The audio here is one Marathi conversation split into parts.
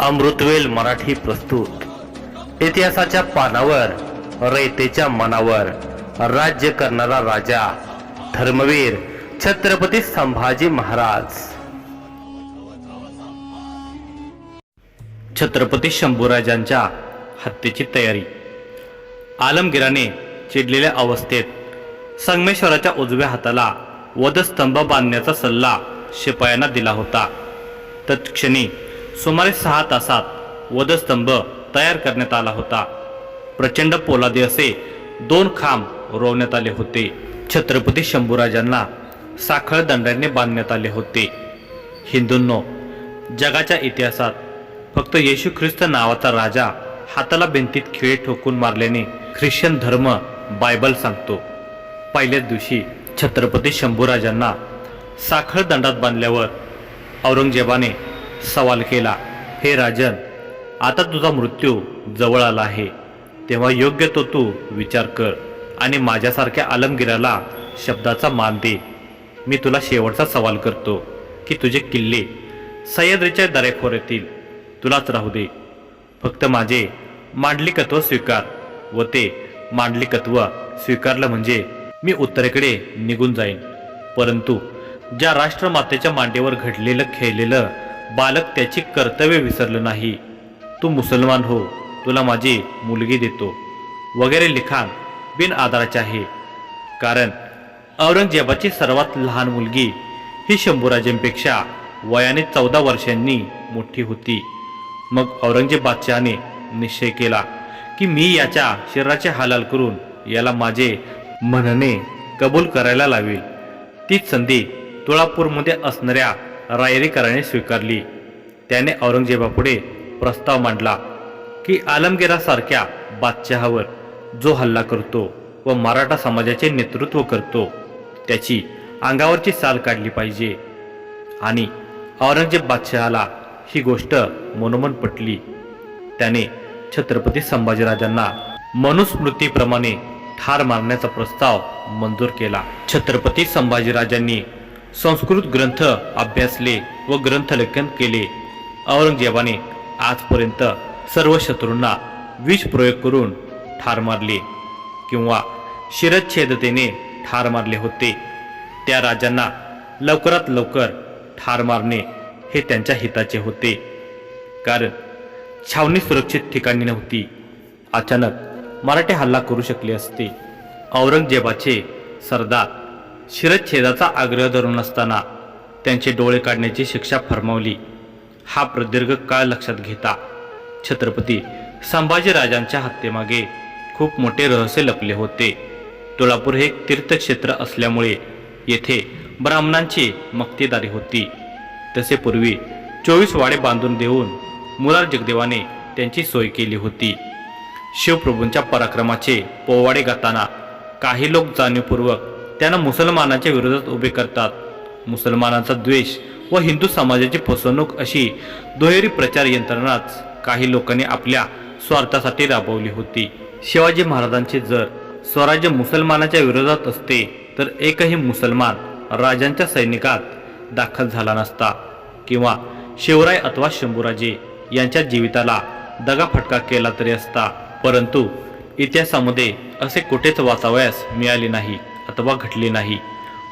अमृतवेल मराठी प्रस्तुत. इतिहासाच्या पानावर रयतेच्या मनावर राज्य करणारा राजा धर्मवीर छत्रपती संभाजी महाराज. छत्रपती शंभूराजांच्या हत्येची तयारी. आलमगिराने चिडलेल्या अवस्थेत संगमेश्वराच्या उजव्या हाताला वधस्तंभ बांधण्याचा सल्ला शिपायांना दिला होता. तत्क्षणी सुमारे सहा तासात वधस्तंभ तयार करण्यात आला होता. प्रचंड पोलादी असे दोन खांब रोवण्यात आले होते. छत्रपती शंभूराजांना साखळ दंडाने बांधण्यात आले होते. हिंदूंनो जगाच्या इतिहासात फक्त येशू ख्रिस्त नावाचा राजा हाताला भिंतीत खिळे ठोकून मारल्याने ख्रिश्चन धर्म बायबल सांगतो. पहिल्याच दिवशी छत्रपती शंभूराजांना साखळ दंडात बांधल्यावर औरंगजेबाने सवाल केला हे राजन आता तुझा मृत्यू जवळ आला आहे. तेव्हा योग्य तो तू विचार कर आणि माझ्यासारख्या आलमगिराला शब्दाचा मान दे. मी तुला शेवटचा सवाल करतो की तुझे किल्ले सह्याद्रीच्या दरेखोर येतील. तुलाच राहू दे. फक्त माझे मांडलिकत्व स्वीकार व ते मांडलिकत्व स्वीकारलं म्हणजे मी उत्तरेकडे निघून जाईन. परंतु ज्या राष्ट्रमातेच्या मांडीवर घडलेलं खेळलेलं बालक त्याची कर्तव्य विसरलं नाही. तू मुसलमान हो तुला माझी मुलगी देतो वगैरे लिखाण बिन आधाराचे आहे. कारण औरंगजेबाची सर्वात लहान मुलगी ही शंभूराजेंपेक्षा वयाने चौदा वर्षांनी मोठी होती. मग औरंगजेब बादशहाने निश्चय केला की मी याच्या शरीराचे हालाल करून याला माझे म्हणणे कबूल करायला लावेल. तीच संधी तुळापूरमध्ये असणाऱ्या रायरीकराने स्वीकारली. त्याने औरंगजेबापुढे प्रस्ताव मांडला की आलमगिरासारख्या बादशहावर जो हल्ला करतो व मराठा समाजाचे नेतृत्व करतो त्याची अंगावरची साल काढली पाहिजे. आणि औरंगजेब बादशहाला ही गोष्ट मनोमन पटली. त्याने छत्रपती संभाजीराजांना मनुस्मृतीप्रमाणे ठार मारण्याचा प्रस्ताव मंजूर केला. छत्रपती संभाजीराजांनी संस्कृत ग्रंथ अभ्यासले व ग्रंथलेखन केले. औरंगजेबाने आजपर्यंत सर्व शत्रूंना विष प्रयोग करून ठार मारले किंवा शिरच्छेदतेने ठार मारले होते. त्या राजांना लवकरात लवकर ठार मारणे हे त्यांच्या हिताचे होते. कारण छावणी सुरक्षित ठिकाणी नव्हती. अचानक मराठे हल्ला करू शकले असते. औरंगजेबाचे सरदार शिरच्छेदाचा आग्रह धरून असताना त्यांचे डोळे काढण्याची शिक्षा फरमावली. हा प्रदीर्घ काळ लक्षात घेता छत्रपती संभाजीराजांच्या हत्येमागे खूप मोठे रहस्य लपले होते. तुळापूर हे तीर्थक्षेत्र असल्यामुळे येथे ब्राह्मणांची मक्तेदारी होती. तसे पूर्वी चोवीस वाडे बांधून देऊन मुरार जगदेवाने त्यांची सोय केली होती. शिवप्रभूंच्या पराक्रमाचे पोवाडे गाताना काही लोक जाणीवपूर्वक त्यांना मुसलमानांच्या विरोधात उभे करतात. मुसलमानांचा द्वेष व हिंदू समाजाची फसवणूक अशी दुहेरी प्रचार यंत्रणाच काही लोकांनी आपल्या स्वार्थासाठी राबवली होती. शिवाजी महाराजांचे जर स्वराज्य मुसलमानाच्या विरोधात असते तर एकही मुसलमान राजांच्या सैनिकात दाखल झाला नसता किंवा शिवराय अथवा शंभूराजे यांच्या जीविताला दगाफटका केला तरी असता. परंतु इतिहासामध्ये असे कुठेच वाचावयास मिळाले नाही. अथवा घटली नाही.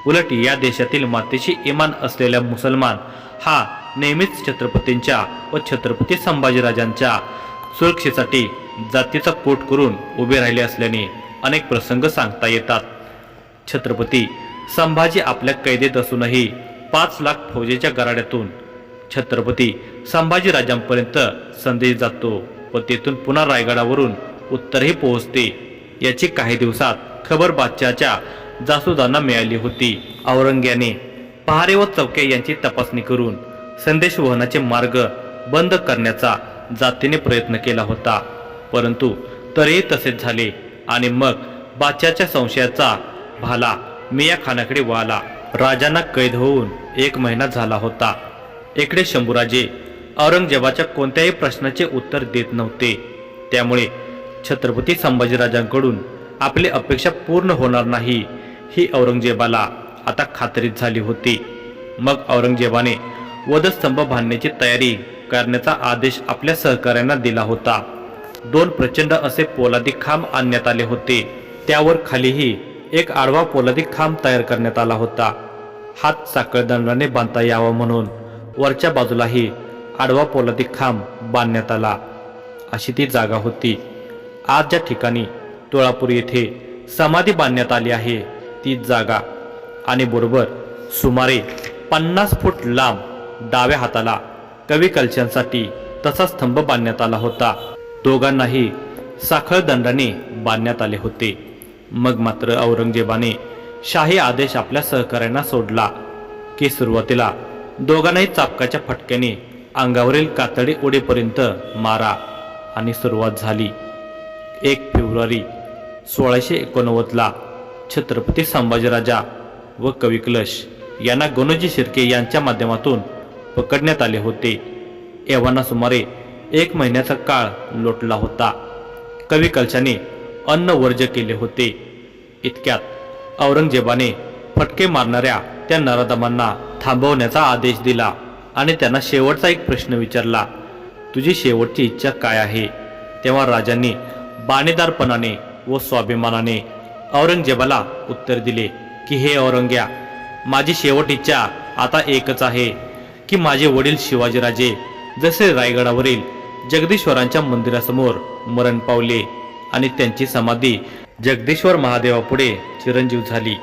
उलट या देशातील मातेशी इमान असलेला मुसलमान हा नेहमीच छत्रपतींच्या व छत्रपती संभाजीराजांच्या सुरक्षेसाठी जातीचा पोट करून उभे राहिले असल्याने अनेक प्रसंग सांगता येतात. छत्रपती संभाजी आपल्या कैदेत असूनही पाच लाख फौजेच्या गराड्यातून छत्रपती संभाजीराजांपर्यंत संदेश जातो व तेथून पुन्हा रायगडावरून उत्तरही पोहोचते याची काही दिवसात खबर बादशाच्या जासुदांना मिळाली होती. औरंग्याने पहारे व चौके यांची तपासणी करून संदेश वहनाचे मार्ग बंद करण्याचा जातीने प्रयत्न केला होता. परंतु तरीही तसेच झाले आणि मग बादशाच्या संशयाचा भाला मिया खानाकडे वाला राजांना कैद होऊन एक महिना झाला होता. इकडे शंभूराजे औरंगजेबाच्या कोणत्याही प्रश्नाचे उत्तर देत नव्हते. त्यामुळे छत्रपती संभाजीराजांकडून आपली अपेक्षा पूर्ण होणार नाही. ही औरंगजेबाला आता खात्रीत झाली होती. मग औरंगजेबाने वधस्तंभ बांधण्याची तयारी करण्याचा आदेश आपल्या सहकाऱ्यांना दिला होता. दोन प्रचंड असे पोलादी खांब आणण्यात आले होते. त्यावर खालीही एक आडवा पोलादी खांब तयार करण्यात आला होता. हात साखळदंडाने बांधता यावा म्हणून वरच्या बाजूलाही आडवा पोलादी खांब बांधण्यात आला. अशी ती जागा होती. आज ज्या ठिकाणी तुळापूर येथे समाधी बांधण्यात आली आहे ती जागा. आणि बरोबर सुमारे पन्नास फूट लांब डाव्या हाताला कवी कलशांसाठी तसा स्तंभ बांधण्यात आला होता. दोघांनाही साखळ दंडाने बांधण्यात आले होते. मग मात्र औरंगजेबाने शाही आदेश आपल्या सहकाऱ्यांना सोडला. की सुरुवातीला दोघांनाही चापकाच्या फटक्याने अंगावरील कातडी उडेपर्यंत मारा आणि सुरुवात झाली. एक फेब्रुवारी सोळाशे एकोणनव्वदला छत्रपती संभाजीराजा व कविकलश यांना गणोजी शिर्के यांच्या माध्यमातून पकडण्यात आले होते. एव्हाना सुमारे एक महिन्याचा काळ लोटला होता. कविकलशाने अन्न वर्ज केले होते. इतक्यात औरंगजेबाने फटके मारणाऱ्या त्या नराधमांना थांबवण्याचा आदेश दिला आणि त्यांना शेवटचा एक प्रश्न विचारला तुझी शेवटची इच्छा काय आहे? तेव्हा राजांनी बाणेदारपणाने व स्वाभिमानाने औरंगजेबाला उत्तर दिले की हे औरंग्या माझी शेवट इच्छा आता एकच आहे की माझे वडील शिवाजीराजे जसे रायगडावरील जगदीश्वरांच्या मंदिरासमोर मरण पावले आणि त्यांची समाधी जगदीश्वर महादेवापुढे चिरंजीव झाली.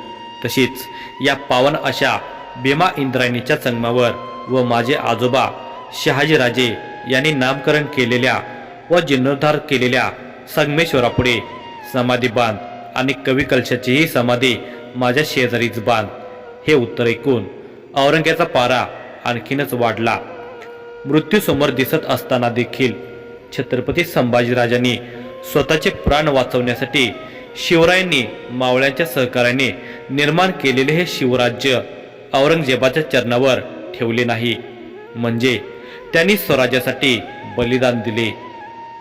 तशीच या पावन अशा भीमा इंद्रायणीच्या संगमावर व माझे आजोबा शहाजीराजे यांनी नामकरण केलेल्या व जीर्णोद्धार केलेल्या संगमेश्वरापुढे समाधी बांध आणि कवी कलशाचीही समाधी माझ्या शेजारीच बांध. हे उत्तर ऐकून औरंग्याचा पारा आणखीनच वाढला. मृत्यूसमोर दिसत असताना देखील छत्रपती संभाजीराजांनी स्वतःचे प्राण वाचवण्यासाठी शिवरायांनी मावळ्यांच्या सहकार्याने निर्माण केलेले हे शिवराज्य औरंगजेबाच्या चरणावर ठेवले नाही. म्हणजे त्यांनी स्वराज्यासाठी बलिदान दिले.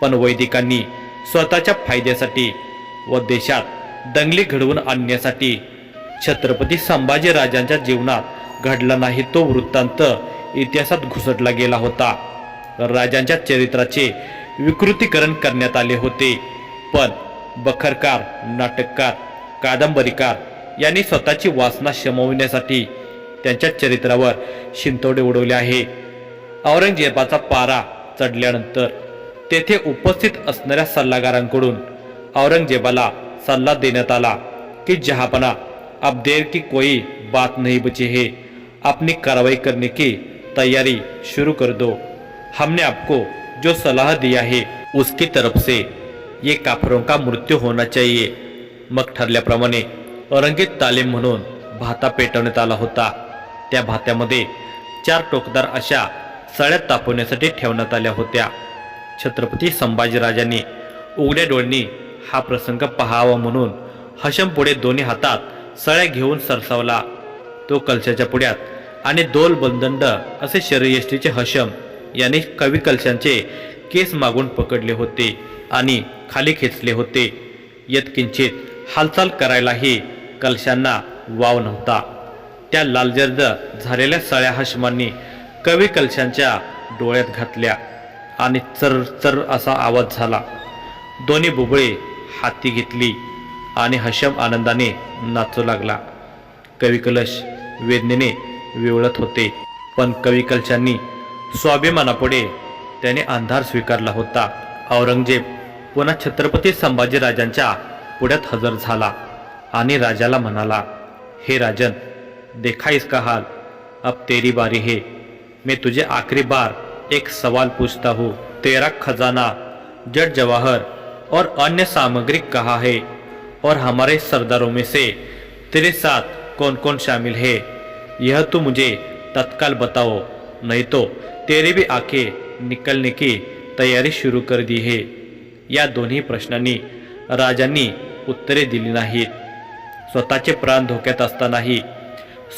पण वैदिकांनी स्वतःच्या फायद्यासाठी व देशात दंगली घडवून आणण्यासाठी. छत्रपती संभाजी राजांच्या जीवनात घडला नाही तो वृत्तांत इतिहासात घुसटला गेला होता. राजांच्या चरित्राचे विकृतीकरण करण्यात आले होते. पण बखरकार नाटककार कादंबरीकार यांनी स्वतःची वासना शमविण्यासाठी त्यांच्या चरित्रावर शिंतोडे उडवले आहे. औरंगजेबाचा पारा चढल्यानंतर तेथे उपस्थित असणाऱ्या सल्लागारांकडून औरंगजेबाला सल्ला देण्यात आला कि जहापना, अब देर की कोई बात नहीं बची है। अपनी कार्रवाई करने की तैयारी शुरू कर दो। हमने आपको जो सलाह दिया है, उसकी तरफ़ से ये काफरों का मृत्यू होना चाहिए। मग ठरल्याप्रमाणे औरंगीत तालीम म्हणून भाता पेटवण्यात आला होता। त्या भात्यामध्ये चार टोकदार अशा सळ्या तापवण्यासाठी ठेवण्यात आल्या होत्या। छत्रपती संभाजीराजांनी उघड्या डोळ्यांनी हा प्रसंग पहावा म्हणून हशम पुढे दोन्ही हातात सळ्या घेऊन सरसावला. तो कलशाच्या पुढ्यात आणि दोल बंदंड असे शरीयष्टीचे हशम यांनी कवी कलशांचे केस मागून पकडले होते आणि खाली खेचले होते. यत्किंचित हालचाल करायलाही कलशांना वाव नव्हता. त्या लालजर्द झालेल्या सळ्या हशमांनी कवी कलशांच्या डोळ्यात घातल्या आणि चर चर असा आवाज झाला. दोन्ही बुबळे हाती घेतली आणि हशम आनंदाने नाचू लागला. कविकलश वेदनेने विवळत होते पण कविकलशांनी स्वाभिमानापुढे त्याने अंधार स्वीकारला होता. औरंगजेब पुन्हा छत्रपती संभाजीराजांच्या पुढ्यात हजर झाला आणि राजाला म्हणाला हे राजन देखाईस का हाल? अब तेरी बारी है. मैं तुझे आखिरी बार एक सवाल पूछता हूँ. तेरा खजाना जट जवाहर और अन्य सामग्री कहाँ है? और हमारे सरदारों में से तेरे साथ कौन कौन शामिल है? यह तो मुझे तत्काल बताओ नहीं तो तेरे भी आंखें निकलने की तयारी शुरू कर दी है। या दोन्ही प्रश्नांनी राजांनी उत्तरे दिली नाहीत। स्वतःचे प्राण धोक्यात असतानाही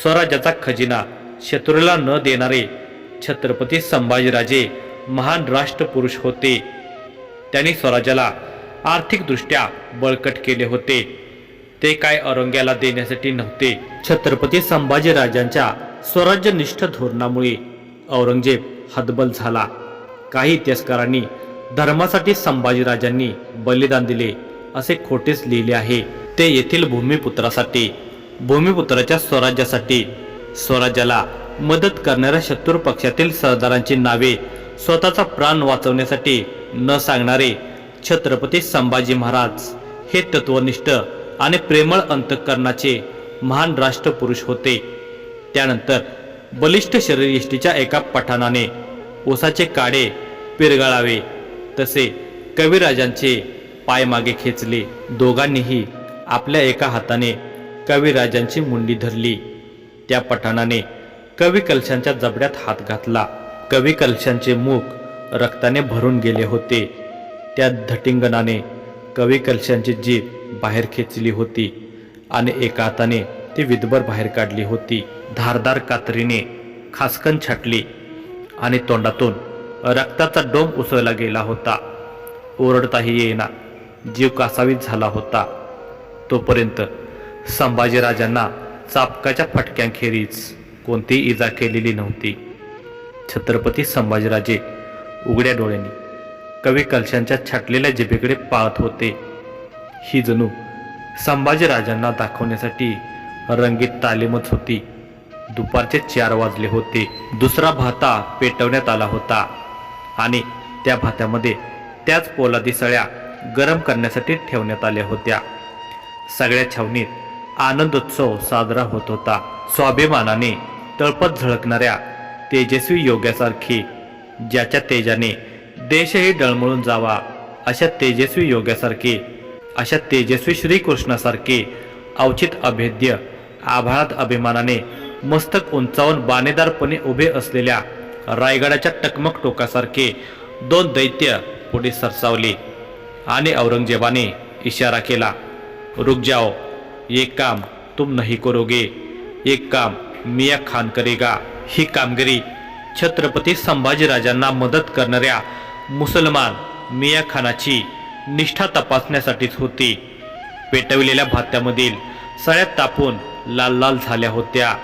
स्वराज्याचा खजिना शत्रूला न देणारे छत्रपती संभाजीराजे महान राष्ट्रपुरुष होते. त्यांनी स्वराज्याला आर्थिकदृष्ट्या बळकट केले होते. ते काय औरंग्याला देण्यासाठी नव्हते. छत्रपती संभाजीराजांच्या स्वराज्यनिष्ठ धोरणामुळे औरंगजेब हतबल झाला. काही इतिहासकारांनी धर्मासाठी संभाजीराजांनी बलिदान दिले असे खोटेच लिहिले आहे. ते येथील भूमिपुत्रासाठी भूमिपुत्राच्या स्वराज्यासाठी स्वराज्याला मदत करणाऱ्या शत्रू पक्षातील सरदारांची नावे स्वतःचा प्राण वाचवण्यासाठी न सांगणारे छत्रपती संभाजी महाराज हे तत्वनिष्ठ आणि प्रेमळ अंतःकरणाचे महान राष्ट्रपुरुष होते. त्यानंतर बलिष्ठ शरीरयष्टीच्या एका पठाणाने ओसाचे काडे पिरगाळावे तसे कविराजांचे पाय मागे खेचले. दोघांनीही आपल्या एका हाताने कविराजांची मुंडी धरली. त्या पठाणाने कवी कलशांच्या जबड्यात हात घातला. कवी कलशांचे मुख रक्ताने भरून गेले होते. त्या धटिंगणाने कवी कलशांची जीभ बाहेर खेचली होती आणि एका हाताने ती विधभर बाहेर काढली होती. धारदार कातरीने खासकन छाटली आणि तोंडातून रक्ताचा डोंब उसळला गेला होता. ओरडताही येईना जीव कासावीत झाला होता. तोपर्यंत संभाजीराजांना चापकाच्या फटक्यांखेरीज कोणतीही इजा केलेली नव्हती. छत्रपती संभाजीराजे उघड्या डोळ्यांनी कवी कलशांच्या छाटलेल्या जिभेकडे पाळत होते. ही जणू संभाजीराजांना दाखवण्यासाठी रंगीत तालीमच होती. दुपारचे चार वाजले होते. दुसरा भाता पेटवण्यात आला होता. आणि त्या भात्यामध्ये त्याच पोलादी सळ्या गरम करण्यासाठी ठेवण्यात आल्या होत्या. सगळ्या छावणीत आनंदोत्सव साजरा होत होता. स्वाभिमानाने तळपत झळकणाऱ्या तेजस्वी योग्यासारखी ज्याच्या तेजाने देशही डळमळून जावा. अशा तेजस्वी योग्यासारखे अशा तेजस्वी श्रीकृष्णासारखे अवचित अभेद्य आभाळात अभिमानाने मस्तक उंचावून बाणेदारपणे उभे असलेल्या रायगडाच्या टकमक टोकासारखे दोन दैत्य पुढे सरसावले आणि औरंगजेबाने इशारा केला रुक जाओ ये काम तुम नहीं करोगे एक काम मिया खान करेगा ही कामगिरी छत्रपती संभाजीराजांना मदत करणाऱ्या मुसलमान मिया खानाची निष्ठा तपासण्यासाठीच होती. पेटविलेल्या भात्यामधील सळ्यात तापून लाल लाल झाल्या होत्या.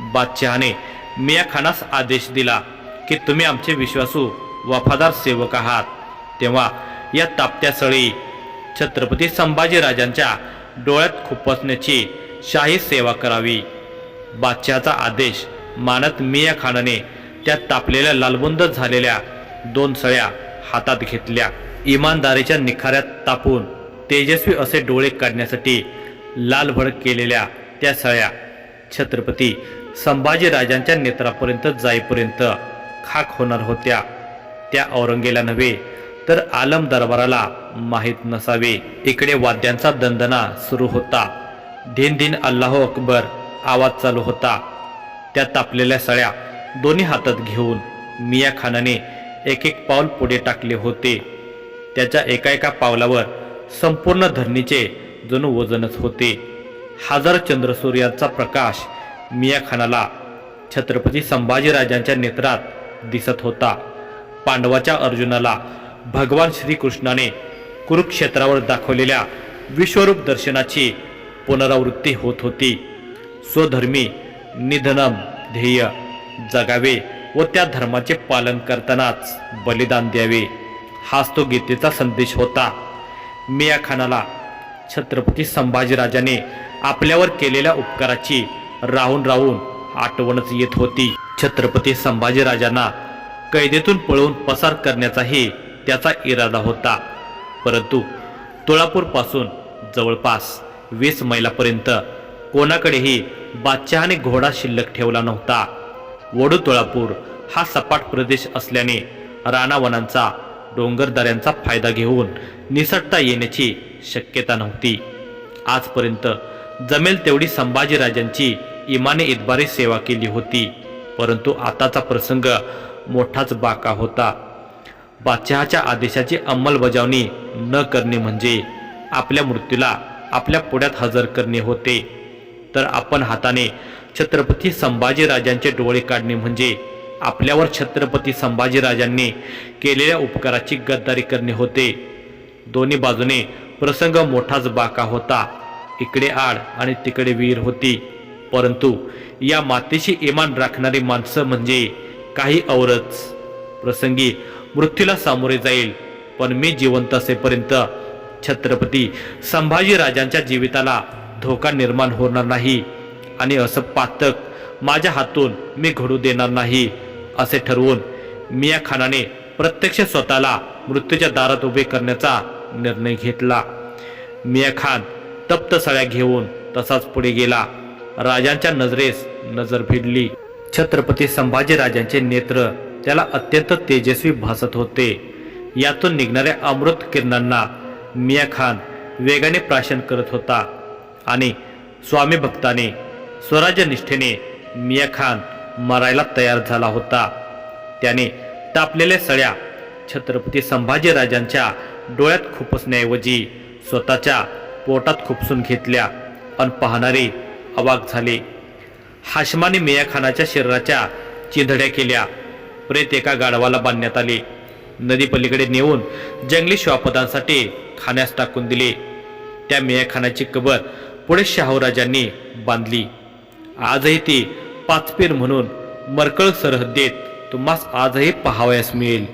बादशहाने मिया खानास आदेश दिला की तुम्ही आमचे विश्वासू वफादार सेवक आहात. तेव्हा या तापत्या सळी छत्रपती संभाजीराजांच्या डोळ्यात खुपसण्याची शाही सेवा करावी. बादशहाचा आदेश मानत मिया खानाने त्या तापलेल्या लालबुंद झालेल्या दोन सळ्या हातात घेतल्या. इमानदारीच्या निखाऱ्यात तापून तेजस्वी असे डोळे काढण्यासाठी लालभड केलेल्या त्या सळ्या छत्रपती संभाजीराजांच्या नेत्रापर्यंत जाईपर्यंत खाक होणार होत्या. त्या औरंगेला नव्हे तर आलम दरबाराला माहीत नसावे. इकडे वाद्यांचा दंदना सुरू होता. धिन धिन अल्लाह अकबर आवाज चालू होता. त्या तापलेल्या सळ्या दोन्ही हातात घेऊन मिया खानाने एक एक पाऊल पुढे टाकले होते. त्याच्या एका एका पावलावर संपूर्ण धरणीचे जणू वजनच होते. हजार चंद्रसूर्याचा प्रकाश मिया खानाला छत्रपती संभाजीराजांच्या नेत्रात दिसत होता. पांडवाच्या अर्जुनाला भगवान श्रीकृष्णाने कुरुक्षेत्रावर दाखवलेल्या विश्वरूप दर्शनाची पुनरावृत्ती होत होती. स्वधर्मी निधनम ध्येय जगावे. व त्या धर्माचे पालन करतानाच बलिदान द्यावे. हाच तो गीतेचा संदेश होता. मिया खानाला छत्रपती संभाजीराजाने आपल्यावर केलेल्या उपकाराची राहून राहून आठवणच येत होती. छत्रपती संभाजीराजांना कैदेतून पळवून पसार करण्याचाही त्याचा इरादा होता. परंतु तुळापूरपासून जवळपास वीस मैलापर्यंत कोणाकडेही बादशहाने घोडा शिल्लक ठेवला नव्हता. वडुतोळापूर हा सपाट प्रदेश असल्याने रानावनांचा डोंगरदऱ्यांचा फायदा घेऊन निसटता येण्याची शक्यता नव्हती. आजपर्यंत जमेल तेवढी संभाजीराजांची इमाने इतबारी सेवा केली होती परंतु आताचा प्रसंग मोठाच बाका होता. बादशहाच्या आदेशाची अंमलबजावणी न करणे म्हणजे आपल्या मृत्यूला आपल्या पुढ्यात हजर करणे होते. तर आपण हाताने छत्रपती संभाजीराजांचे डोळे काढणे म्हणजे आपल्यावर छत्रपती संभाजीराजांनी केलेल्या उपकाराची गद्दारी करणे होते. दोन्ही बाजूने प्रसंग मोठाच बाका होता. इकडे आड आणि तिकडे वीर होती. परंतु या मातेशी इमान राखणारी माणसं म्हणजे काही औरच. प्रसंगी मृत्यूला सामोरे जाईल पण मी जिवंत असेपर्यंत छत्रपती संभाजी राजांच्या जीविताला धोका निर्माण होणार नाही. आणि असं पातक माझ्या हातून मी घडू देणार नाही असे ठरवून मिया खानाने प्रत्यक्ष स्वतःला मृत्यूच्या दारात उभे करण्याचा निर्णय घेतला. मिया खान तप्त सळ्या घेऊन तसाच पुढे गेला. राजांच्या नजरेस नजर भिडली. छत्रपती संभाजी राजांचे नेत्र त्याला अत्यंत तेजस्वी भासत होते. यातून निघणाऱ्या अमृत किरणांना मिया खान वेगाने प्राशन करत होता आणि स्वामी भक्ताने स्वराज्य निष्ठेने मिया खान मरायला तयार झाला होता. त्याने तापलेल्या सळ्या छत्रपती संभाजी राजांच्या डोळ्यात खुपसण्याऐवजी स्वतःच्या पोटात खुपसून घेतल्या अन पाहणारे अवाक झाले. हाशमाने मिया खानाच्या शरीराच्या चिंधड्या केल्या. प्रेत एका गाढवाला बांधण्यात आले. नदीपलीकडे नेऊन जंगली श्वापदांसाठी खाण्यास टाकून दिले. त्या मिया खानाची कबर पुढे शाहूराजांनी बांधली. आजही ती पाचपेर म्हणून मरकळ सरहद्दीत तुम्हास आजही पहावयास मिळेल.